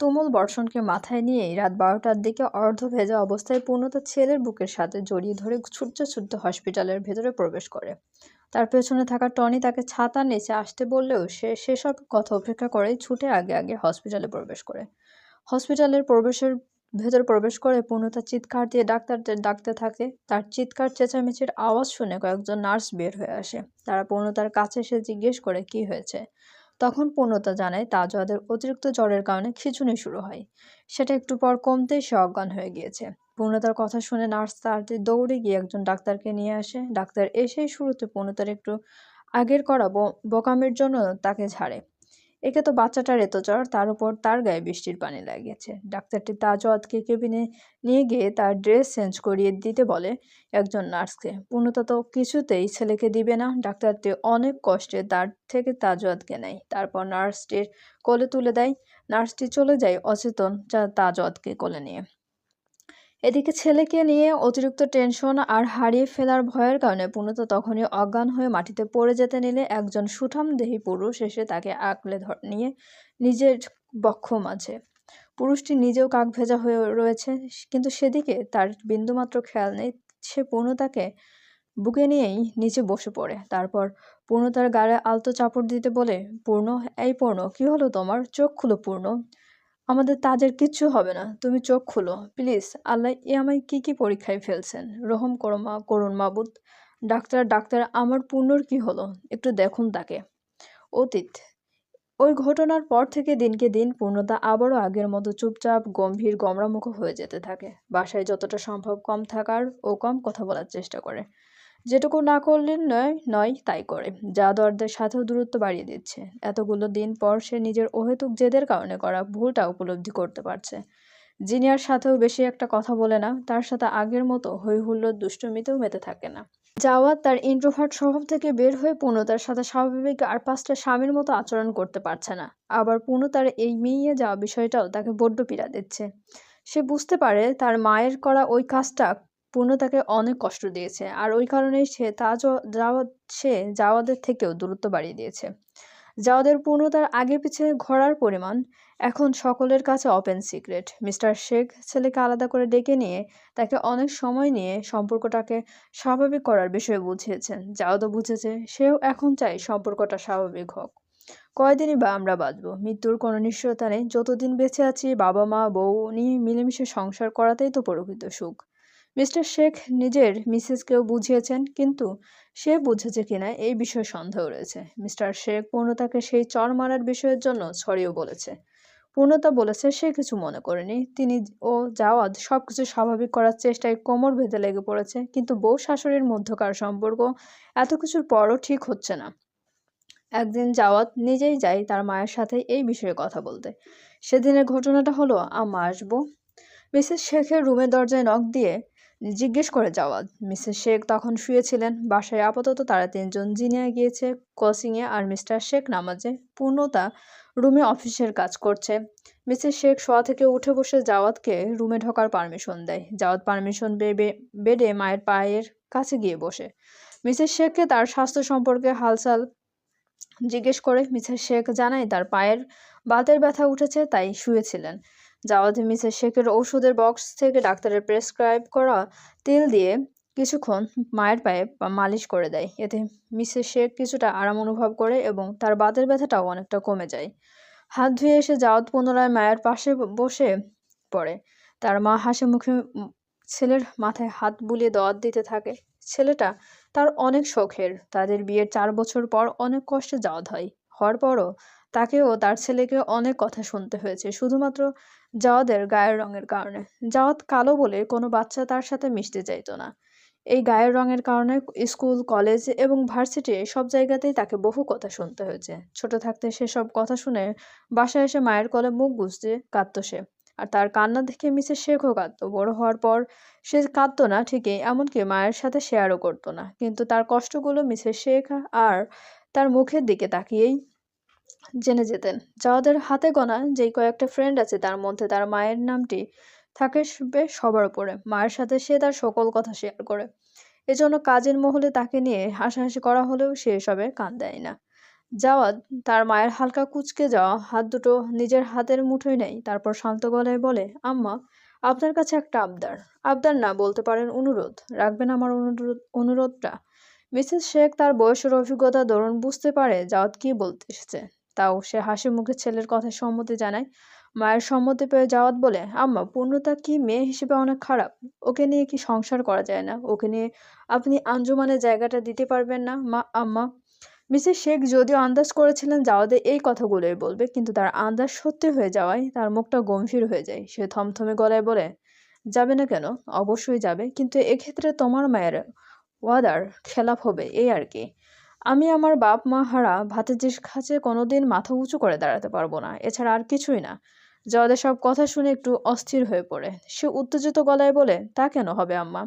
তুমুল বর্ষণকে মাথায় নিয়েই রাত বারোটার দিকে অর্ধ ভেজা অবস্থায় পূর্ণতা ছেলের বুকের সাথে জড়িয়ে ধরে ছুটতে ছুটতে হসপিটালের ভেতরে প্রবেশ করে। তার পেছনে থাকা টনি তাকে ছাতার নিচে আসতে বললেও সে সেসব কথা উপেক্ষা করেই ছুটে আগে আগে হসপিটালে প্রবেশ করে। হসপিটালের প্রবেশের ভেতর প্রবেশ করে পূর্ণতা চিৎকার দিয়ে ডাক্তারদের ডাকতে থাকে। তার চিৎকার, চেঁচামেচির আওয়াজ শুনে কয়েকজন নার্স বের হয়ে আসে। তারা পূর্ণতার কাছে এসে জিজ্ঞেস করে, কি হয়েছে? তখন পূর্ণতা জানায় তাজওয়াদের অতিরিক্ত জ্বরের কারণে খিঁচুনি শুরু হয়। সেটা একটু পর কমতেই সে অজ্ঞান হয়ে গিয়েছে। পূর্ণতার কথা শুনে নার্স তাড়াতাড়ি দৌড়ে গিয়ে একজন ডাক্তারকে নিয়ে আসে। ডাক্তার এসেই শুরুতে পূর্ণতার একটু আগের করা বোকামের জন্য তাকে ঝাড়ে একে তো বাচ্চাটার এত জ্বর, তার উপর তার গায়ে বৃষ্টির পানি লাগিয়েছে। ডাক্তারটি তাজওয়াদকে কেবিনে নিয়ে গিয়ে তার ড্রেস চেঞ্জ করিয়ে দিতে বলে একজন নার্সকে। পূর্ণতা তো কিছুতেই ছেলেকে দিবে না। ডাক্তারটি অনেক কষ্টে তার থেকে তাজওয়াদকে নেয়। তারপর নার্সটির কোলে তুলে দেয়। নার্সটি চলে যায় অচেতন যা তাজওয়াদকে কোলে নিয়ে। এদিকে ছেলেকে নিয়ে অতিরিক্ত টেনশন আর হারিয়ে ফেলার ভয়ের কারণে পূর্ণতা তখনই অজ্ঞান হয়ে মাটিতে পড়ে যেতে নিলে একজন সুঠাম সুঠামদেহী পুরুষ এসে তাকে আঁকলে নিয়ে নিজের বক্ষ মাঝে। পুরুষটি নিজেও কাক ভেজা হয়ে রয়েছে, কিন্তু সেদিকে তার বিন্দুমাত্র খেয়াল নেই। সে পূর্ণতাকে বুকে নিয়েই নিচে বসে পড়ে। তারপর পূর্ণতার গায়ে আলতো চাপড় দিতে বলে, পূর্ণ, এই পূর্ণ, কি হলো তোমার? চোখ খুলো, পূর্ণ। আমাদের তাজের কিচ্ছু হবে না। তুমি চোখ খুলো। প্লিজ, আল্লাহ এ আমায় কি কি পরীক্ষায় ফেলছেন? রহম করো মা করুন মাবুদ। ডাক্তার ডাক্তার, আমার পূর্ণর কি হলো? একটু দেখুন তাকে। অতীত। ওই ঘটনার পর থেকে দিনকে দিন পূর্ণতা আবারও আগের মতো চুপচাপ, গম্ভীর, গমরামুখ হয়ে যেতে থাকে। বাসায় যতটা সম্ভব কম থাকার ও কম কথা বলার চেষ্টা করে। যেটুকু না করলে নয় নয় তাই করে, যা দরদের সাথেও দূরত্ব বাড়িয়ে দিচ্ছে। এতগুলো দিন পর সে নিজের অহেতুক জেদের কারণে করা ভুলটা উপলব্ধি করতে পারছে। জিনিয়ার সাথেও বেশি একটা কথা বলে না, তার সাথে আগের মতো হই হুল্লোড় দুষ্টুমিতেও মেতে থাকে না। জাওয়াদ তার ইন্ট্রোভার্ট স্বভাব থেকে বের হয়ে পূর্ণতার সাথে স্বাভাবিক আর পাঁচটা স্বামীর মতো আচরণ করতে পারছে না। আবার পূর্ণতার এই মিইয়ে যাওয়া বিষয়টাও তাকে বড্ড পীড়া দিচ্ছে। সে বুঝতে পারে তার মায়ের করা ওই কাজটা পূর্ণ তাকে অনেক কষ্ট দিয়েছে। আর ওই কারণেই সে তা যাওয়া, সে যাওয়াদের থেকেও দূরত্ব বাড়িয়ে দিয়েছে। জাওয়াদের পূর্ণতার আগে পিছিয়ে ঘোরার পরিমাণ এখন সকলের কাছে ওপেন সিক্রেট মিস্টার শেখ ছেলেকে আলাদা করে ডেকে নিয়ে তাকে অনেক সময় নিয়ে সম্পর্কটাকে স্বাভাবিক করার বিষয়ে বুঝিয়েছেন। জাওয়াদও বুঝেছে, সেও এখন চায় সম্পর্কটা স্বাভাবিক হোক। কয়দিনই বা আমরা বাঁচবো? মৃত্যুর কোনো নিশ্চয়তা নেই। যতদিন বেঁচে আছি বাবা মা বউ নিয়ে মিলেমিশে সংসার করাতেই তো প্রকৃত সুখ। মিস্টার শেখ নিজের মিসেসকেও বুঝিয়েছেন, কিন্তু সে বুঝেছে কিনা এই বিষয়ে সন্দেহ রয়েছে। মিস্টার শেখ পূর্ণতাকে সেই চর মারার বিষয়ের জন্য ছড়িয়েও বলেছে। পূর্ণতা বলেছে, সে কিছু মনে করেনি। তিনি ও জাওয়াদ সবকিছু স্বাভাবিক করার চেষ্টায় কোমর বেঁধে লেগে পড়েছে, কিন্তু বউ শাশুড়ির মধ্যকার সম্পর্ক এত কিছুর পরও ঠিক হচ্ছে না। একদিন জাওয়াত নিজেই যায় তার মায়ের সাথে এই বিষয়ে কথা বলতে। সেদিনের ঘটনাটা হলো, আম্মা আসব? মিসেস শেখের রুমের দরজায় নখ দিয়ে জিজ্ঞেস করে জাওয়াদ মিসেস শেখ তখন শুয়েছিলেন। বাসায় আপাতত তারা তিনজন। জিনিয়া গিয়েছে কোচিংয়ে আর মিস্টার শেখ নামাজে। পূর্ণতা রুমে অফিসের কাজ করছে। মিসেস শেখ শোয়া থেকে উঠে বসে জাওয়াদকে রুমে ঢোকার পারমিশন দেয়। জাওয়াদ পারমিশন বেডে মায়ের পায়ের কাছে গিয়ে বসে। মিসেস শেখকে তার স্বাস্থ্য সম্পর্কে হালচাল জিজ্ঞেস করে। মিসেস শেখ জানায় তার পায়ের বাতের ব্যথা উঠেছে, তাই শুয়েছিলেন। জাওয়াদি মিসেস শেখের ওষুধের বক্স থেকে ডাক্তারের প্রেসক্রাইব করা তেল দিয়ে কিছুক্ষণ মায়ের পায়ে মালিশ করে দেয়। এতে মিসেস শেখ কিছুটা আরাম অনুভব করে এবং তার বাতের ব্যথাটাও অনেকটা কমে যায়। হাত ধুয়ে এসে জাওয়াদ পুনরায় মায়ের পাশে বসে পড়ে। তার মা হাসি মুখে ছেলের মাথায় হাত বুলিয়ে দোয়াত দিতে থাকে। ছেলেটা তার অনেক শখের। তাদের বিয়ের চার বছর পর অনেক কষ্টে জাওয়াত হয়। হওয়ার পরও তাকেও তার ছেলেকে অনেক কথা শুনতে হয়েছে, শুধুমাত্র জাওয়াদের গায়ের রঙের কারণে। জাওয়াত কালো বলে কোনো বাচ্চা তার সাথে মিশতে চাইতো না। এই গায়ের রঙের কারণে স্কুল, কলেজ এবং ভার্সিটি সব জায়গাতেই তাকে বহু কথা শুনতে হয়েছে। ছোট থাকতে সেসব কথা শুনে বাসায় এসে মায়ের কলে মুখ গুজতে কাঁদতো সে। আর তার কান্না দেখে মিসেস শেখও কাঁদতো। বড় হওয়ার পর সে কাঁদতো না ঠিকই, এমনকি মায়ের সাথে শেয়ারও করতো না। কিন্তু তার কষ্টগুলো মিসেস শেখ আর তার মুখের দিকে তাকিয়েই জেনে যেতেন। যাওয়াদের হাতে গোনা যেই কয়েকটা ফ্রেন্ড আছে, তার মধ্যে তার মায়ের নামটি থাকে সবার উপরে। মায়ের সাথে সে তার সকল কথা শেয়ার করে। এজন্য কাজের মহলে তাকে নিয়ে হাসাহাসি করা হলেও সে এসবে কান দেয় না। জাওয়াদ তার মায়ের হালকা কুচকে যাওয়া হাত দুটো নিজের হাতের মুঠোয় নেয়, তারপর শান্ত গলায় বলে, আম্মা, আপনার কাছে একটা আবদার। আবদার না বলতে পারেন অনুরোধ। রাখবেন আমার অনুরোধ অনুরোধটা। মিসেস শেখ তার বয়সের অভিজ্ঞতা দরুন বুঝতে পারে। জাওয়াদ কি বলতে এসেছে? তাও সে হাসি মুখে ছেলের কথায় সম্মতি জানায়। মায়ের সম্মতি পেয়ে যাওয়াত বলে, আম্মা, পূর্ণতা কি মেয়ে হিসেবে অনেক খারাপ? ওকে নিয়ে কি সংসার করা যায় না? ওকে নিয়ে আপনি আঞ্জুমানের জায়গাটা দিতে পারবেন না? মা, আম্মা। মিসেস শেখ যদিও আন্দাজ করেছিলেন জাওয়াদে এই কথাগুলোই বলবে, কিন্তু তার আন্দাজ সত্যি হয়ে যাওয়ায় তার মুখটা গম্ভীর হয়ে যায়। সে থমথমে গলায় বলে, যাবে না কেন? অবশ্যই যাবে, কিন্তু এক্ষেত্রে তোমার মায়ের ওয়াদার খেলাপ হবে, এই আর কি। আমি আমার বাপ মা হারা ভাতের ভাতিজির কাছে কোনোদিন মাথা উঁচু করে দাঁড়াতে পারব না। এছাড়া আর কিছুই না। জাওয়াদের সব কথা শুনে একটু অস্থির হয়ে পড়ে। সে উত্তেজিত গলায় বলে, তা কেন হবে আম্মা?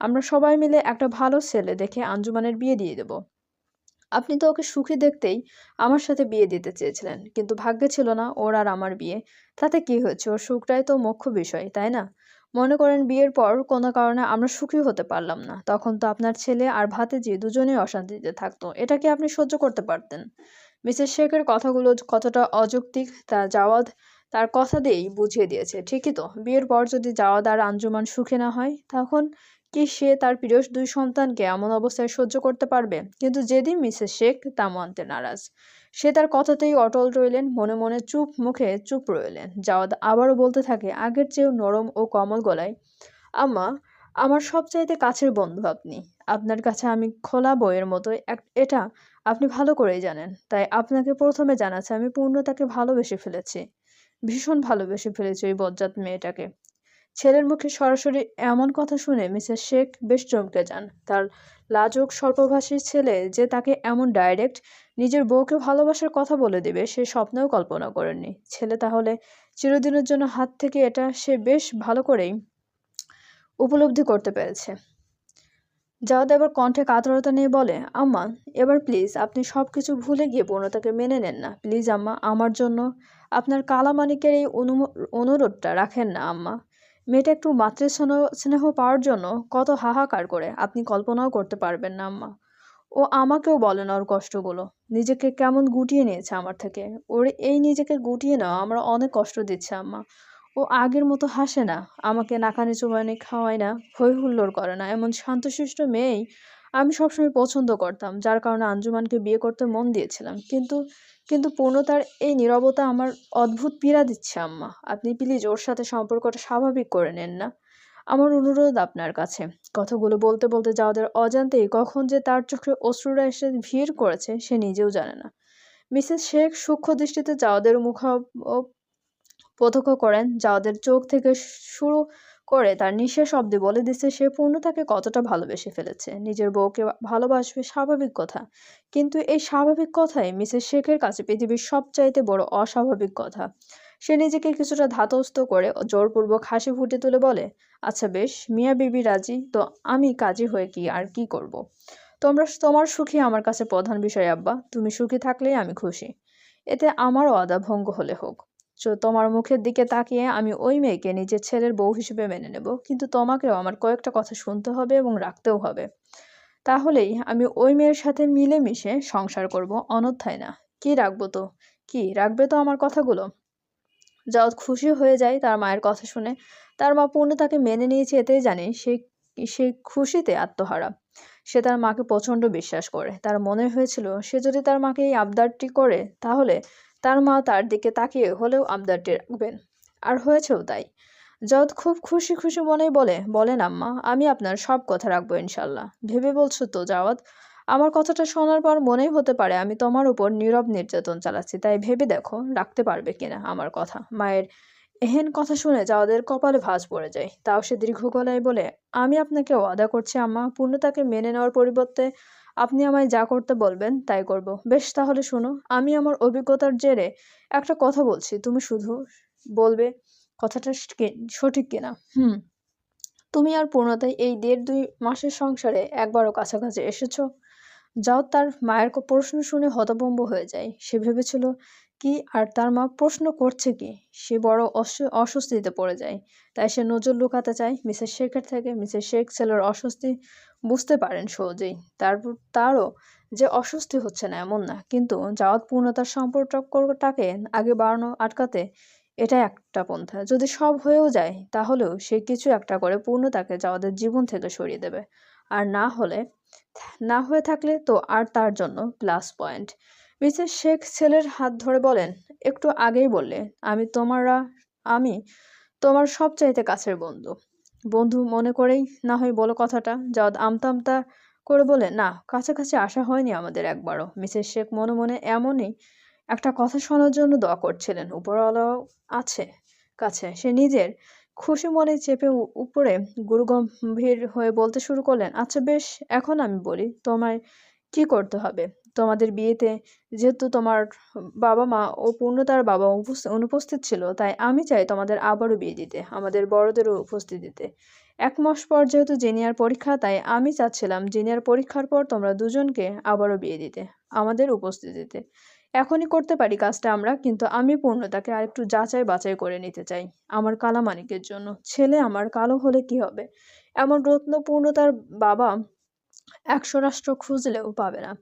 আমরা সবাই মিলে একটা ভালো ছেলে দেখে আঞ্জুমানের বিয়ে দিয়ে দেব। আপনি তো ওকে সুখী দেখতেই আমার সাথে বিয়ে দিতে চেয়েছিলেন, কিন্তু ভাগ্যে ছিল না ওর আর আমার বিয়ে। তাতে কি হয়েছে? ওর সুখটাই তো মুখ্য বিষয়, তাই না? মনে করেন বিয়ের পর কোনো কারণে আমরা সুখী হতে পারলাম না। তখন তো আপনার ছেলে আর ভাতিজি দুজনেই অশান্তিতে থাকতো। এটা কি আপনি সহ্য করতে পারতেন? মিসেস শেখের কথাগুলো কতটা অযৌক্তিক তা জাওয়াদ তার কথা দিয়েই বুঝিয়ে দিয়েছে। ঠিকই তো, বিয়ের পর যদি জাওয়াদ আর আঞ্জুমান সুখে না হয়, তখন কি সে তার প্রিয় দুই সন্তানকে এমন অবস্থায় সহ্য করতে পারবে? কিন্তু যেদিন মিসেস শেখ তা মানতে নারাজ। সে তার কথাতেই অটল রইলেন, মনে মনে চুপ মুখে চুপ রইলেন। জাওয়াদ আবারও বলতে থাকে, আগের চেয়েও নরম ও কমল গলায়। আম্মা, আমার সবচাইতে কাছের বন্ধু আপনি। আপনার কাছে আমি খোলা বইয়ের মতো। এটা আপনি ভালো করেই জানেন। তাই আপনাকে প্রথমে জানাচ্ছে, আমি পূর্ণতাকে ভালোবেসে ফেলেছি। ভীষণ ভালোবেসে ফেলেছি ওই বজ্জাত মেয়েটাকে। ছেলের মুখে সরাসরি এমন কথা শুনে মিসেস শেখ বেশ চমকে যান। তার লাজুক স্বল্পভাষীর ছেলে যে তাকে এমন ডাইরেক্ট নিজের বউকে ভালোবাসার কথা বলে দেবে, সে স্বপ্নেও কল্পনা করেননি। ছেলে তাহলে চিরদিনের জন্য হাত থেকে এটা সে বেশ ভালো করেই উপলব্ধি করতে পেরেছে। জাওয়াদ এবার কণ্ঠে কাতরতা নিয়ে বলে, আম্মা, এবার প্লিজ আপনি সব কিছু ভুলে গিয়ে পূর্ণতাকে মেনে নেন না। প্লিজ আম্মা, আমার জন্য আপনার কালামানিকের এই অনুরোধটা রাখেন না, আম্মা। মেয়েটা একটু মাতৃ স্নেহ পাওয়ার জন্য কত হাহাকার করে, আপনি কল্পনাও করতে পারবেন না, আম্মা। ও আমাকেও বলে না ওর কষ্টগুলো। নিজেকে কেমন গুটিয়ে নিয়েছে আমার থেকে। ওর এই নিজেকে গুটিয়ে নেওয়া আমরা অনেক কষ্ট দিচ্ছে, আম্মা। ও আগের মতো হাসে না। আমাকে নাকানি চুবানি খাওয়ায় না হই হুল্লোড় করে না। এমন শান্তশিষ্ট মেয়েই আমি সবসময় পছন্দ করতাম, যার কারণে আঞ্জুমানকে বিয়ে করতে মন দিয়েছিলাম। কিন্তু কিন্তু পূর্ণতার এই নীরবতা আমার অদ্ভুত পীড়া দিচ্ছে, আম্মা। আপনি প্লিজ ওর সাথে সম্পর্কটা স্বাভাবিক করে নেন না। আমার অনুরোধ আপনার কাছে। কথাগুলো বলতে বলতে যাওয়াদের অজান্তেই কখন যে তার চোখে অশ্রুরা এসে ভিড় করেছে সে নিজেও জানে না। মিসেস শেখ সূক্ষ্ম দৃষ্টিতে যাওয়াদের মুখ প্রত্যক্ষ করেন যাওয়াদের চোখ থেকে শুরু করে তার নিঃশ্বাস অব্দি বলে দিচ্ছে সে পূর্ণতাকে কতটা ভালোবেসে ফেলেছে। নিজের বউকে ভালোবাসবে স্বাভাবিক কথা। কিন্তু এই স্বাভাবিক কথাই মিসেস শেখের কাছে পৃথিবীর সবচাইতে বড় অস্বাভাবিক কথা। সে নিজেকে কিছুটা ধাতস্থ করে জোরপূর্বক হাসি ফুটে তুলে বলে আচ্ছা বেশ, মিয়া বিবি রাজি, তো আমি কাজী হয়ে কি আর কি করব। তোমরা, তোমার সুখী আমার কাছে প্রধান বিষয়, আব্বা। তুমি সুখী থাকলেই আমি খুশি। এতে আমারও আদা ভঙ্গ হলে হোক। তোমার মুখের দিকে তাকিয়ে আমি ওই মেয়েকে নিজের ছেলের বউ হিসেবে মেনে নেব। কিন্তু তোমাকেও আমার কয়েকটা কথা শুনতে হবে এবং রাখতেও হবে। তাহলেই আমি ওই মেয়ের সাথে মিলেমিশে সংসার করব অনথায় না। কি রাখব তো? কি, রাখবে তো আমার কথাগুলো? যাও খুশি হয়ে যায় তার মায়ের কথা শুনে। তার মা পূর্ণ তাকে মেনে নিয়েছে এতেই জানে সে সেই খুশিতে আত্মহারা। সে তার মাকে প্রচণ্ড বিশ্বাস করে। তার মনে হয়েছিল, সে যদি তার মাকে এই আবদারটি করে, তাহলে তার মা তার দিকে তাকিয়ে হলেও আবদারটি রাখবেন। আর হয়েছেও তাই। জাওদ খুব খুশি খুশি মনেই বলে, বলেন আম্মা, আমি আপনার সব কথা রাখব ইনশাল্লাহ। ভেবে বলছো তো জাওয়াদ আমার কথাটা শোনার পর মনেই হতে পারে আমি তোমার উপর নীরব নির্যাতন চালাচ্ছি। তাই ভেবে দেখো, রাখতে পারবে কিনা আমার কথা। মায়ের এহেন কথা শুনে যাওয়াদের কপালে ভাঁজ পড়ে যায়। তাও সে দীর্ঘ গলায় বলে, আমি আপনাকে ওয়াদা করছি, আম্মা। পূর্ণতাকে মেনে নেওয়ার পরিবর্তে আপনি আমায় যা করতে বলবেন, তাই করব। বেশ, তাহলে শোনো, আমি আমার অভিজ্ঞতার জেরে একটা কথা বলছি। তুমি শুধু বলবে কথাটা সঠিক কিনা। হুম। তুমি আর পূর্ণতাই এই দেড় দুই মাসের সংসারে একবারও কাছাকাছি এসেছ? যাও তার মায়ের প্রশ্ন শুনে হতভম্ব হয়ে যায়। সে ভেবেছিল, কি আর তার মা প্রশ্ন করছে কি? সে বড় অস্ব- অস্বস্তিতে পড়ে যায়। তাই সে নজর লুকাতে চায় মিসেস শেখের থেকে। মিসেস শেখ ছেলের অস্বস্তি বুঝতে পারেন সহজেই। তারপর তারও যে অস্বস্তি হচ্ছে না এমন না। কিন্তু জাওয়াত পূর্ণতার সম্পর্কটাকে আগে বাড়ানো, আটকাতে এটা একটা পন্থা। যদি সব হয়েও যায়, তাহলেও সে কিছু একটা করে পূর্ণতাকে জাওয়াদের জীবন থেকে সরিয়ে দেবে। আর না হলে না হয়ে থাকলে তো আর তার জন্য প্লাস পয়েন্ট মিসেস শেখ ছেলের হাত ধরে বলেন, একটু আগেই বললে, আমি তোমারা, আমি তোমার সবচাইতে কাছের বন্ধু। বন্ধু মনে করেই না হয় বলো কথাটা জাওয়াদ আমতা আমতা করে বলে, না, কাছাকাছি আসা হয়নি আমাদের একবারও। মিসেস শেখ মনে মনে এমনই একটা কথা শোনার জন্য দোয়া করছিলেন। উপরওয়ালাও আছে কাছে, সে নিজের খুশি মনে চেপে উপরে গুরু গম্ভীর হয়ে বলতে শুরু করলেন আচ্ছা বেশ, এখন আমি বলি তোমায় কি করতে হবে? তোমাদের বিয়েতে যেহেতু তোমার বাবা মা ও পূর্ণতার বাবা অনুপস্থিত ছিল, তাই আমি চাই তোমাদের আবারও বিয়ে দিতে, আমাদের বড়দেরও উপস্থিত দিতে। এক মাস পর যেহেতু জেনিয়ার পরীক্ষা, তাই আমি চাচ্ছিলাম জেনিয়ার পরীক্ষার পর তোমরা দুজনকে আবারও বিয়ে দিতে, আমাদের উপস্থিতিতে এখনই করতে পারি কাজটা আমরা, কিন্তু আমি পূর্ণতাকে আরেকটু যাচাই বাছাই করে নিতে চাই আমার কালামানিকের জন্য। ছেলে আমার কালো হলে কি হবে? এমন রত্ন পূর্ণতার বাবা একশো রাষ্ট্র খুঁজলেও পাবে না।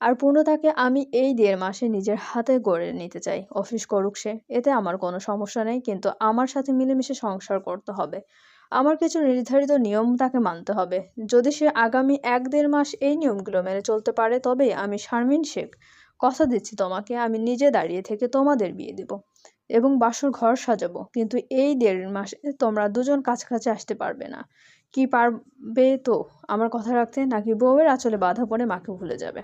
আর পূর্ণতাকে আমি এই দেড় মাসে নিজের হাতে গড়ে নিতে চাই। অফিস করুক সে, এতে আমার কোনো সমস্যা নেই, কিন্তু আমার সাথে মিলেমিশে সংসার করতে হবে। আমার কিছু নির্ধারিত নিয়ম তাকে মানতে হবে। যদি সে আগামী এক দেড় মাস এই নিয়মগুলো মেনে চলতে পারে, তবেই আমি শারমিন শেখ কথা দিচ্ছি তোমাকে, আমি নিজে দাঁড়িয়ে থেকে তোমাদের বিয়ে দেব এবং বাসর ঘর সাজাবো। কিন্তু এই দেড় মাসে তোমরা দুজন কাছাকাছি আসতে পারবে না। কি পারবে তো আমার কথা রাখতে, নাকি বউয়ের আঁচলে বাধা পড়ে মাকে ভুলে যাবে?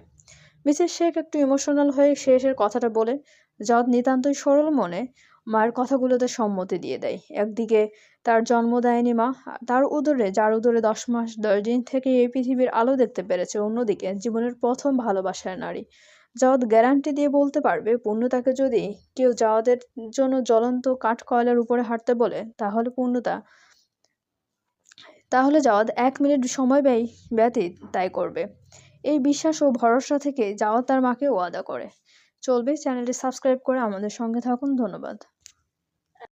মিসেস শেখ একটু ইমোশনাল হয়ে শেষের কথাটা বলে যত নিতান্তই সরল মনে মায়ের কথাগুলোতে সম্মতি দিয়ে দেয়। একদিকে তার জন্ম দেয়নি মা, তার উদরে, যার উদরে দশ মাস, দশ দিন থেকে এই পৃথিবীর আলো দেখতে পেরেছে, অন্যদিকে জীবনের প্রথম ভালোবাসার নারী। জাওয়াদ গ্যারান্টি দিয়ে বলতে পারবে পূর্ণতাকে যদি কেউ জাওয়াদের জন্য জ্বলন্ত কাঠ কয়লার উপরে হাঁটতে বলে, তাহলে পূর্ণতা তাহলে জাওয়াদ এক মিনিট সময় ব্যয়, ব্যতীত তাই করবে। এই বিশ্বাস ও ভরসা থেকে জাওয়াদ তার মাকে ওয়াদা করে। চলবে চ্যানেলটি সাবস্ক্রাইব করে আমাদের সঙ্গে থাকুন, ধন্যবাদ।